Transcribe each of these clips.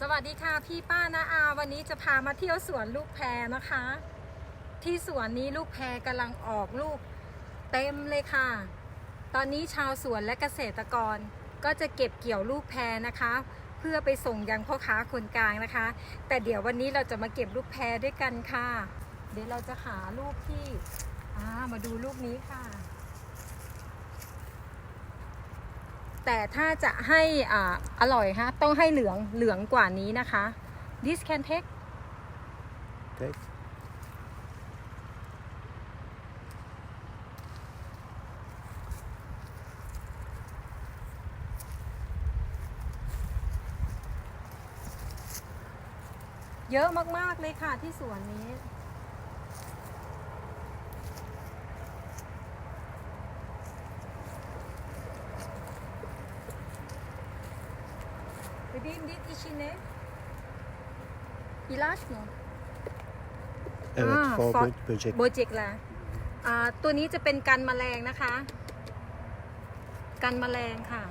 สวัสดีค่ะพี่ป้านาอา วันนี้จะพามาเที่ยวสวนลูกแพรนะคะ ที่สวนนี้ลูกแพรกำลังออกลูกเต็มเลยค่ะ ตอนนี้ชาวสวนและเกษตรกร ก็จะเก็บเกี่ยวลูกแพรนะคะ เพื่อไปส่งยังพ่อค้าคนกลางนะคะ แต่เดี๋ยววันนี้เราจะมาเก็บลูกแพรด้วยกันค่ะ เดี๋ยวเราจะหาลูกที่มาดูลูกนี้ค่ะ แต่ถ้าจะให้อ่าอร่อยฮะต้องให้เหลืองเหลืองกว่านี้นะคะ this can take Take. เยอะมาก ๆ เลยค่ะที่สวนนี้ Bebeğim dit içine. İlaç mı? Evet, Aa, for for- bö- böcek. โบเจกละอ่าตัวนี้จะเป็นกันแมลงนะคะ กันแมลงค่ะ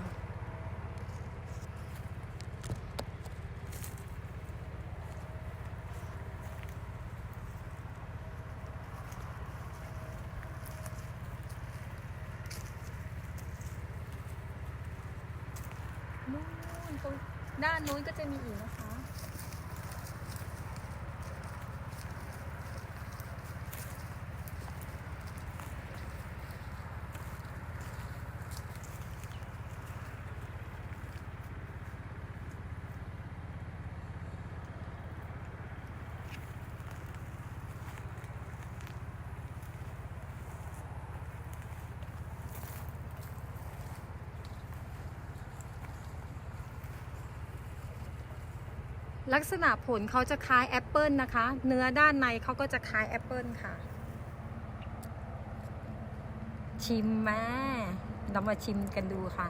นู่นตรง ด้านนู้นก็จะมีอีกนะคะ ลักษณะผลเขาจะคล้ายแอปเปิลนะคะ เนื้อด้านในเขาก็จะคล้ายแอปเปิลค่ะ ชิมแม่เรามาชิมกันดูค่ะ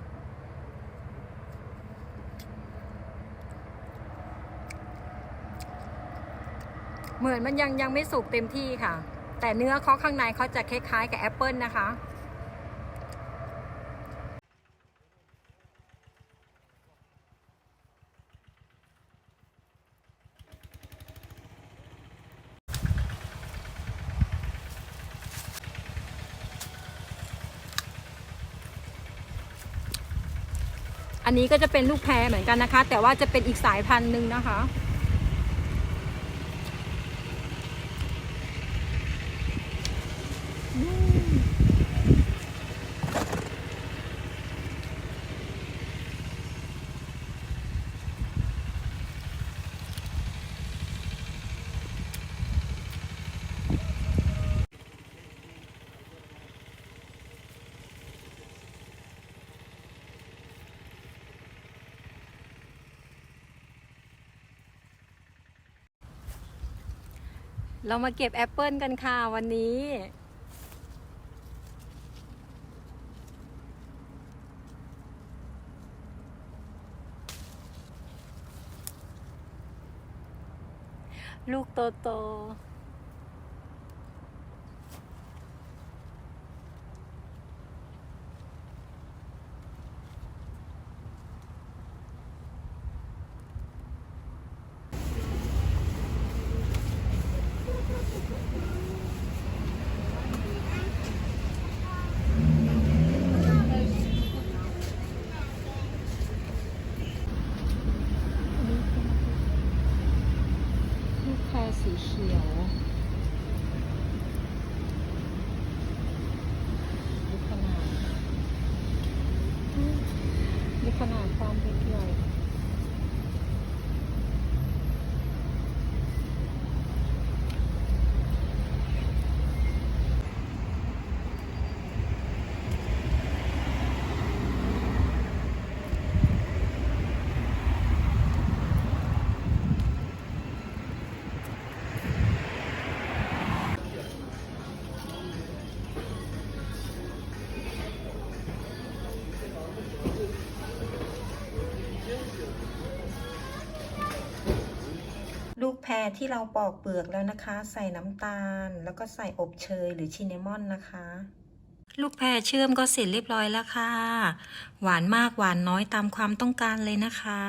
เหมือนมันยังยังไม่สุกเต็มที่ค่ะ แต่เนื้อเขาข้างในเขาจะคล้ายๆกับแอปเปิลนะคะ อันนี้ก็จะเป็นลูกแพรเหมือนกันนะคะ แต่ว่าจะเป็นอีกสายพันธุ์หนึ่งนะคะ เรามาเก็บแอปเปิลกันค่ะวันนี้ ลูกโตโตลูกแพร สีเขียวดูขนาดอืมดูขนาดความเล็กใหญ่ ลูก แพรที่เราปอกเปลือกแล้วนะคะ ใส่น้ำตาล แล้วก็ใส่อบเชยหรือชินนามอนนะคะ ลูกแพรเชื่อมก็เสร็จเรียบร้อยแล้วค่ะ หวานมากหวานน้อยตามความต้องการเลยนะคะ